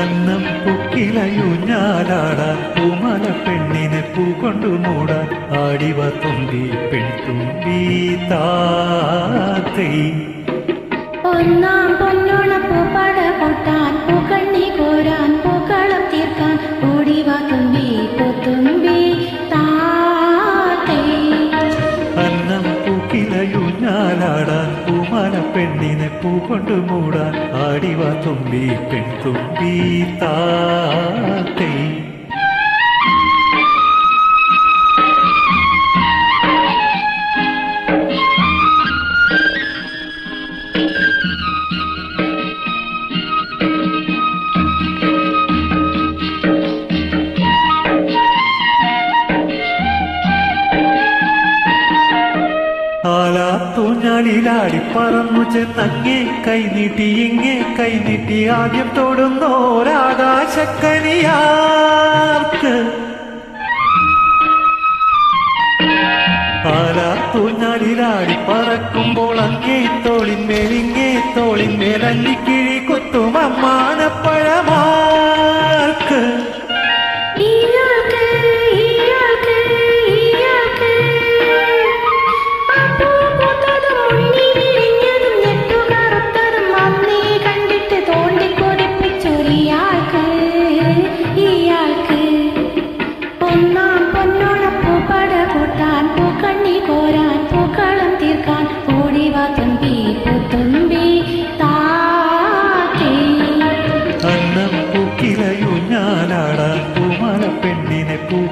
അന്നം പൊക്കിലയുഞ്ഞാലാടാൻ കുമല പെണ്ണിനെ പൂകൊണ്ടു മൂടാൻ ആടിവ തുമ്പി പെൺതുമ്പി താത്തൈ. ഒന്നാം പൊന്നോളപ്പൂ പട കൊട്ടാൻ പൂക്കണ്ണി കോരാൻ പൂക്കളം തീർക്കാൻ ഓടിവ തുമ്പി പൊത്തുമ്പി പെണ്ണിനെ പൂ കൊണ്ടു മൂടാൻ ആടിവ തുമ്പി പെൺതുമ്പി താത്തേ ആലാത്തൂഞ്ഞാലിലാടി പറന്നു ചെന്നങ്ങേ കൈനീട്ടി ഇങ്ങേ കൈനീട്ടി ആദ്യം തൊടുന്നോരാകാശക്കനിയാർക്ക് തൂഞ്ഞാലിലാടി പറക്കുമ്പോൾ അങ്ങേ തോളിന്മേലിങ്ങേ തോളിന്മേൽ അല്ലിക്കിഴി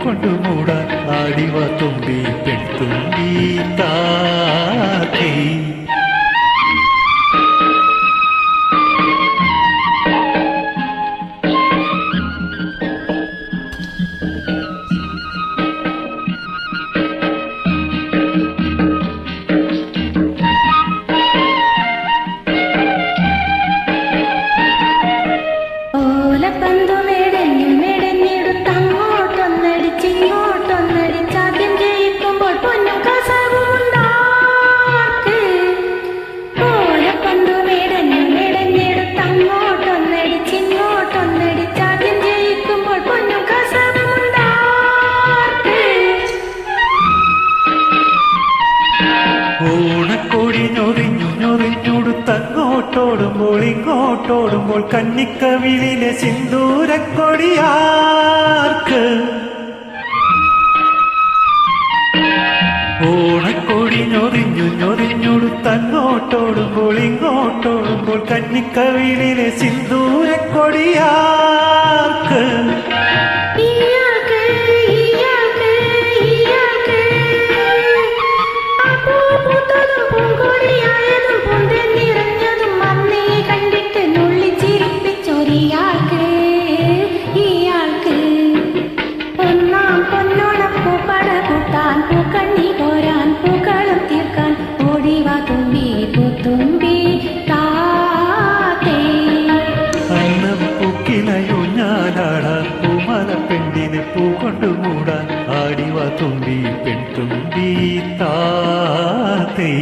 പെണ്ണിനെ അടിവ തുമ്പി പെൺതുമ്പി ഇങ്ങോട്ടോടുമ്പോൾ കന്നിക്കവിളിലെ സിന്ദൂരക്കൊടിയാർക്ക്. ഓണക്കോടി ഞൊറിഞ്ഞു ഞൊറിഞ്ഞുടുത്തങ്ങോട്ടോടുമ്പോൾ ഇങ്ങോട്ടോടുമ്പോൾ കന്നിക്കവിളിലെ സിന്ദൂരക്കൊടിയാർക്ക്. ഇയാൾക്ക് പൂക്കണ്ണി പൂക്കളം തീർക്കാൻ ഓടിവാ തുമ്പി പൂത്തുമ്പി താത്തേ പൂക്കിലയോ ഞാനാടാൻ പൂമല പെണ്ണിനെ പൂ കൊണ്ടു മൂടാൻ ആടിവ തുമ്പി താത്തേ